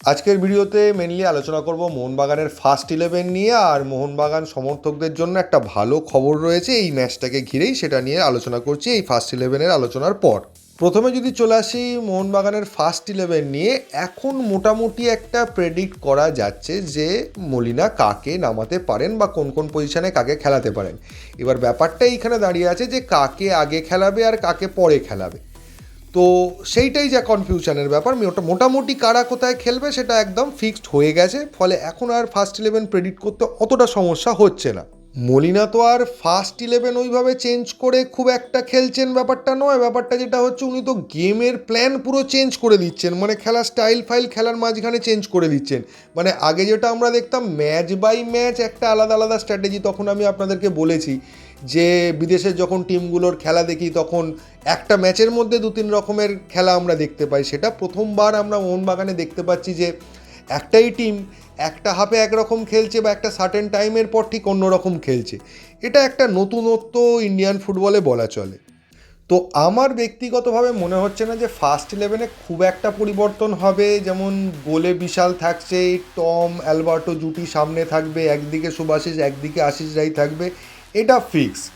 আজকের ভিডিওতে মেনলি আলোচনা করব মোহনবাগানের ফার্স্ট ইলেভেন নিয়ে আর মোহনবাগান সমর্থকদের জন্য একটা ভালো খবর রয়েছে। এই ম্যাচটাকে ঘিরেই সেটা নিয়ে আলোচনা করছি এই ফার্স্ট ইলেভেনের আলোচনার পর। প্রথমে যদি চলে আসি মোহনবাগানের ফার্স্ট ইলেভেন নিয়ে, এখন মোটামুটি একটা প্রেডিক্ট করা যাচ্ছে যে মলিনা কাকে নামাতে পারেন বা কোন কোন পজিশনে কাকে খেলাতে পারেন। এবার ব্যাপারটা এইখানে দাঁড়িয়ে আছে যে কাকে আগে খেলাবে আর কাকে পরে খেলাবে। তো সেইটাই যা কনফিউশনের ব্যাপার। মোটামুটি কারা কোথায় খেলবে সেটা একদম ফিক্সড হয়ে গেছে। ফলে এখন আর ফার্স্ট ইলেভেন প্রেডিক্ট করতে অতটা সমস্যা হচ্ছে না। মলিনা তো আর ফার্স্ট ইলেভেন ওইভাবে চেঞ্জ করে খুব একটা খেলছেন ব্যাপারটা নয়। ব্যাপারটা যেটা হচ্ছে, উনি তো গেমের প্ল্যান পুরো চেঞ্জ করে দিচ্ছেন। মানে খেলার স্টাইল ফাইল খেলার মাঝখানে চেঞ্জ করে দিচ্ছেন। মানে আগে যেটা আমরা দেখতাম ম্যাচ বাই ম্যাচ একটা আলাদা আলাদা স্ট্র্যাটেজি তখন আমি আপনাদেরকে বলেছি যে, বিদেশের যখন টিমগুলোর খেলা দেখি, তখন একটা ম্যাচের মধ্যে দু তিন রকমের খেলা আমরা দেখতে পাই। সেটা প্রথমবার আমরা মোহনবাগানে দেখতে পাচ্ছি যে, একটাই টিম একটা হাফে একরকম খেলছে বা একটা সার্টেন টাইমের পর ঠিক অন্যরকম খেলছে। এটা একটা নতুনত্ব ইন্ডিয়ান ফুটবলে বলা চলে। তো আমার ব্যক্তিগতভাবে মনে হচ্ছে না যে ফার্স্ট ইলেভেনে খুব একটা পরিবর্তন হবে। যেমন গোলে বিশাল থাকছে, টম, অ্যালবার্টো জুটি সামনে থাকবে, একদিকে সুভাশিস একদিকে আশিস রাই থাকবে, এটা ফিক্স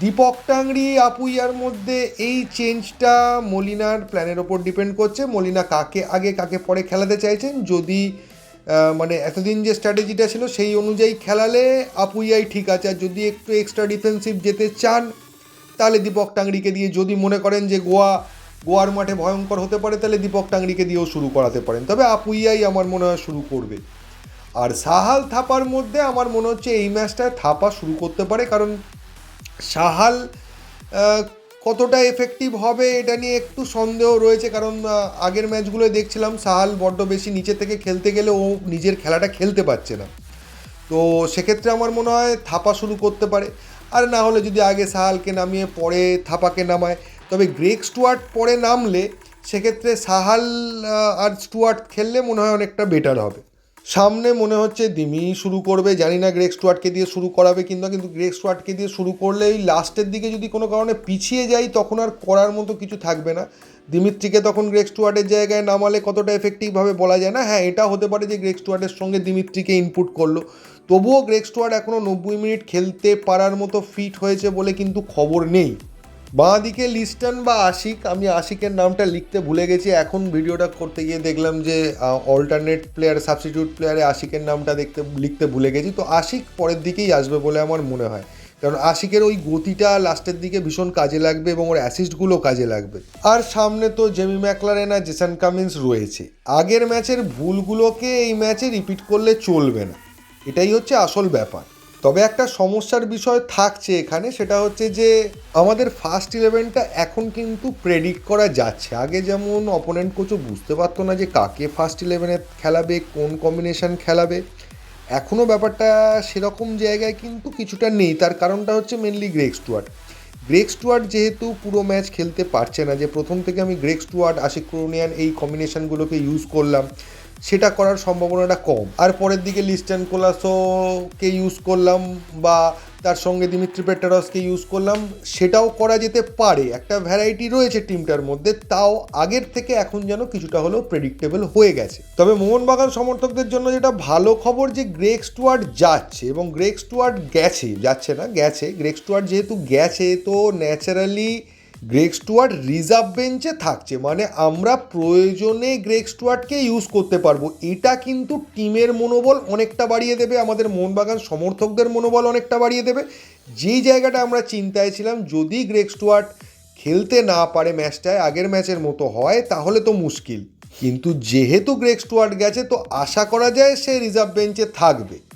দীপক টাংরি আপুইয়ার মধ্যে এই চেঞ্জটা মলিনার প্ল্যানের ওপর ডিপেন্ড করছে। মলিনা কাকে আগে, কাকে পরে খেলাতে চাইছেন? যদি মানে এতদিন যে স্ট্র্যাটেজিটা ছিল, সেই অনুযায়ী খেলালে আপুইয়াই ঠিক আছে। আর যদি একটু এক্সট্রা ডিফেন্সিভ যেতে চান, তাহলে দীপক টাংরিকে দিয়ে যদি মনে করেন যে গোয়া, গোয়ার মাঠে ভয়ঙ্কর হতে পারে, তাহলে দীপক টাংরিকে দিয়েও শুরু করাতে পারেন। তবে আপুইয়াই আমার মনে হয় শুরু করবে। আর সাহাল থাপার মধ্যে আমার মনে হচ্ছে এই ম্যাচটা থাপা শুরু করতে পারে, কারণ সাহাল কতটা এফেক্টিভ হবে এটা নিয়ে একটু সন্দেহ রয়েছে, কারণ আগের ম্যাচগুলো দেখছিলাম সাহাল বড্ড বেশি নিচে থেকে খেলতে গেলে ও নিজের খেলাটা খেলতে পারছে না। তো সেক্ষেত্রে আমার মনে হয় থাপা শুরু করতে পারে। আর না হলে যদি আগে সাহালকে নামিয়ে পরে থাপাকে নামায়, তবে গ্রেক স্টুয়ার্ট পরে নামলে সেক্ষেত্রে সাহাল আর স্টুয়ার্ট খেললে মনে হয় অনেকটা বেটার হবে। সামনে মনে হচ্ছে দিমি শুরু করবে, জানি না গ্রেক স্টুয়ার্টকে দিয়ে শুরু করাবে কিন্তু কিন্তু গ্রেক স্টুয়ার্টকে দিয়ে শুরু করলে এই লাস্টের দিকে যদি কোনো কারণে পিছিয়ে যাই তখন আর করার মতো কিছু থাকবে না। দিমিত্রিকে তখন গ্রেক স্টুয়ার্টের জায়গায় নামালে কতটা এফেক্টিভভাবে বলা যায় না। হ্যাঁ এটা হতে পারে যে গ্রেক স্টুয়ার্টের সঙ্গে দিমিত্রিকে ইনপুট করল। তবুও গ্রেক স্টুয়ার্ট এখনও নব্বই মিনিট খেলতে পারার মতো ফিট হয়েছে বলে কিন্তু খবর নেই। বাঁ দিকে লিস্টন বা আশিক, আমি আশিকের নামটা লিখতে ভুলে গেছি। এখন ভিডিওটা করতে গিয়ে দেখলাম যে অল্টারনেট প্লেয়ার সাবস্টিটিউট প্লেয়ারে আশিকের নামটা দেখতে, লিখতে ভুলে গেছি। তো আশিক পরের দিকেই আসবে বলে আমার মনে হয়। কারণ আশিকের ওই গতিটা লাস্টের দিকে ভীষণ কাজে লাগবে এবং ওর অ্যাসিস্টগুলো কাজে লাগবে। আর সামনে তো জেমি ম্যাকলারেন আর জেসন কামিন্স রয়েছে। আগের ম্যাচের ভুলগুলোকে এই ম্যাচে রিপিট করলে চলবে না। এটাই হচ্ছে আসল ব্যাপার। তবে একটা সমস্যার বিষয় থাকছে এখানে, সেটা হচ্ছে যে আমাদের ফার্স্ট ইলেভেনটা এখন কিন্তু প্রেডিক্ট করা যাচ্ছে। আগে যেমন অপোনেন্ট কোচও বুঝতে পারতো না যে কাকে ফার্স্ট ইলেভেনে খেলাবে, কোন কম্বিনেশন খেলাবে। এখনও ব্যাপারটা সেরকম জায়গায় কিন্তু কিছুটা নেই। তার কারণটা হচ্ছে mainly Greg Stuart Greg Stuart যেহেতু পুরো ম্যাচ খেলতে পারছে না, যে প্রথম থেকে আমি গ্রেক স্টুয়ার্ট আশিক ক্রোনিয়ান এই কম্বিনেশনগুলোকে ইউজ করলাম সেটা করার সম্ভাবনাটা কম। আর পরের দিকে লিস্টান কোলাসোকে ইউজ করলাম বা তার সঙ্গে দিমিত্রি পেটারসকে ইউজ করলাম, সেটাও করা যেতে পারে। একটা ভ্যারাইটি রয়েছে টিমটার মধ্যে, তাও আগের থেকে এখন যেন কিছুটা হলেও প্রেডিক্টেবল হয়ে গেছে। তবে মোহনবাগান সমর্থকদের জন্য যেটা ভালো খবর যে গ্রেক স্টুয়ার্ট যাচ্ছে এবং গ্রেক স্টুয়ার্ট গেছে, যাচ্ছে না, গেছে। গ্রেক স্টুয়ার্ট যেহেতু গেছে, তো ন্যাচারালি গ্রেক স্টুয়ার্ট রিজার্ভ বেঞ্চে থাকছে। মানে আমরা প্রয়োজনে গ্রেক স্টুয়ার্টকে ইউজ করতে পারব। এটা কিন্তু টিমের মনোবল অনেকটা বাড়িয়ে দেবে, আমাদের মোহনবাগান সমর্থকদের মনোবল অনেকটা বাড়িয়ে দেবে। যেই জায়গাটা আমরা চিন্তায় ছিলাম, যদি গ্রেক স্টুয়ার্ট খেলতে না পারে ম্যাচটায়, আগের ম্যাচের মতো হয়, তাহলে তো মুশকিল। কিন্তু যেহেতু গ্রেক স্টুয়ার্ট গেছে, তো আশা করা যায় সে রিজার্ভ বেঞ্চে থাকবে।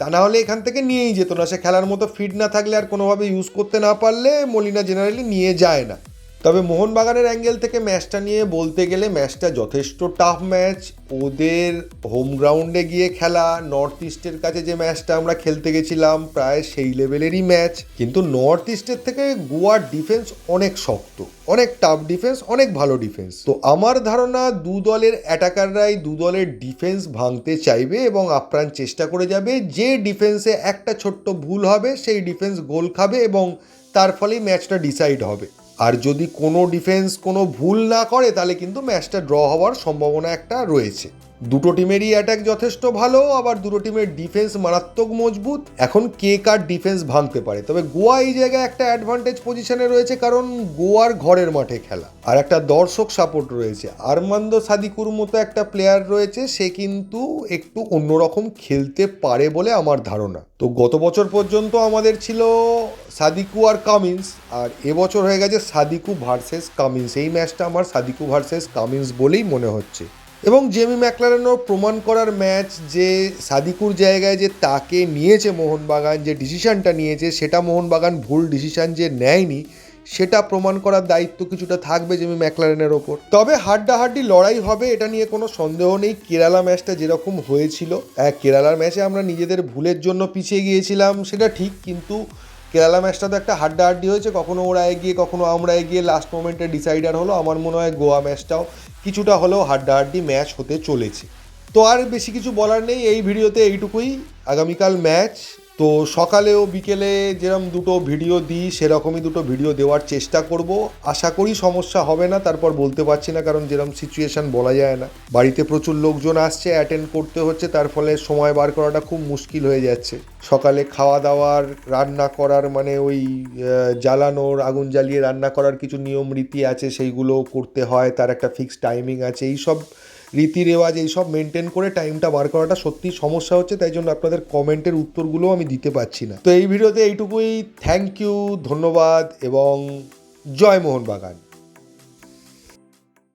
তা না হলে এখান থেকে নিয়েই যেত না। সে খেলার মতো ফিট না থাকলে আর কোনোভাবে ইউজ করতে না পারলে মলিনা জেনারেলি নিয়ে যায় না। তবে মোহনবাগানের অ্যাঙ্গেল থেকে ম্যাচটা নিয়ে বলতে গেলে ম্যাচটা যথেষ্ট টাফ ম্যাচ ওদের হোম গ্রাউন্ডে গিয়ে খেলা নর্থ ইস্টের কাছে যে ম্যাচটা আমরা খেলতে গেছিলাম, প্রায় সেই লেভেলেরই ম্যাচ কিন্তু নর্থ ইস্টের থেকে গোয়ার ডিফেন্স অনেক শক্ত, অনেক টাফ ডিফেন্স অনেক ভালো ডিফেন্স তো আমার ধারণা দু দলের অ্যাটাকাররাই দু দলের ডিফেন্স ভাঙতে চাইবে এবং আপ্রাণ চেষ্টা করে যাবে। যে ডিফেন্সে একটা ছোট্ট ভুল হবে, সেই ডিফেন্স গোল খাবে এবং তার ফলেই ম্যাচটা ডিসাইড হবে। আর যদি কোনো ডিফেন্স কোনো ভুল না করে, তাহলে কিন্তু ম্যাচটা ড্র হওয়ার সম্ভাবনা একটা রয়েছে। দুটো টিমেরই অ্যাটাক যথেষ্ট ভালো, আবার দুটো টিমের ডিফেন্স মারাত্মক মজবুত। এখন কে কার ডিফেন্স ভাঙতে পারে? তবে গোয়া এই জায়গায় একটা অ্যাডভান্টেজ পজিশনে রয়েছে, কারণ গোয়ার ঘরের মাঠে খেলা। আর একটা দর্শক সাপোর্ট রয়েছে। আরমান্দ সাদিকুর মতো একটা প্লেয়ার রয়েছে, সে কিন্তু একটু অন্যরকম খেলতে পারে বলে আমার ধারণা। তো গত বছর পর্যন্ত আমাদের ছিল সাদিকু আর কামিন্স, আর এবছর হয়ে গেছে সাদিকু ভার্সেস কামিন্স। এই ম্যাচটা আমার সাদিকু ভার্সেস কামিন্স বলেই মনে হচ্ছে। এবং জেমি ম্যাকলারেনও প্রমাণ করার ম্যাচ যে সাদিকুর জায়গায় যে তাকে নিয়েছে মোহনবাগান, যে ডিসিশনটা নিয়েছে, সেটা মোহনবাগান ভুল ডিসিশান যে নেয়নি, সেটা প্রমাণ করার দায়িত্ব কিছুটা থাকবে জেমি ম্যাকলারেনের ওপর। তবে হাড্ডাহাড্ডি লড়াই হবে, এটা নিয়ে কোনো সন্দেহ নেই। কেরালা ম্যাচটা যেরকম হয়েছিল হ্যাঁ কেরালার ম্যাচে আমরা নিজেদের ভুলের জন্য পিছিয়ে গিয়েছিলাম, সেটা ঠিক, কিন্তু কেরালা ম্যাচটা তো একটা হাড্ডাহাড্ডি হয়েছে, কখনো ওরা এগিয়ে, কখনো আমরা এগিয়ে লাস্ট মোমেন্টে ডিসাইডার হলো। আমার মনে হয় গোয়া ম্যাচটাও কিছুটা হলেও হাড্ডাহাড্ডি ম্যাচ হতে চলেছে। তো আর বেশি কিছু বলার নেই, এই ভিডিওতে এইটুকুই। আগামীকাল ম্যাচ তো সকালে ও বিকেলে যেরকম দুটো ভিডিও দিই, সেরকমই দুটো ভিডিও দেওয়ার চেষ্টা করব। আশা করি সমস্যা হবে না, তারপর বলতে পারছি না, কারণ যেরকম সিচুয়েশন বলা যায় না। বাড়িতে প্রচুর লোকজন আসছে অ্যাটেন্ড করতে হচ্ছে, তার ফলে সময় বার করাটা খুব মুশকিল হয়ে যাচ্ছে। সকালে খাওয়া দাওয়ার, রান্না করার মানে ওই জ্বালানোর, আগুন জ্বালিয়ে রান্না করার কিছু নিয়ম, রীতি আছে সেইগুলো করতে হয়, তার একটা ফিক্সড টাইমিং আছে, এইসব রীতি রেওয়াজ এইসব মেনটেন করে টাইমটা বার করাটা সত্যি সমস্যা হচ্ছে, তাই জন্য আপনাদের কমেন্টের উত্তরগুলো আমি দিতে পারছি না। তো এই ভিডিওতে এইটুকুই। থ্যাংক ইউ ধন্যবাদ এবং জয় মোহনবাগান।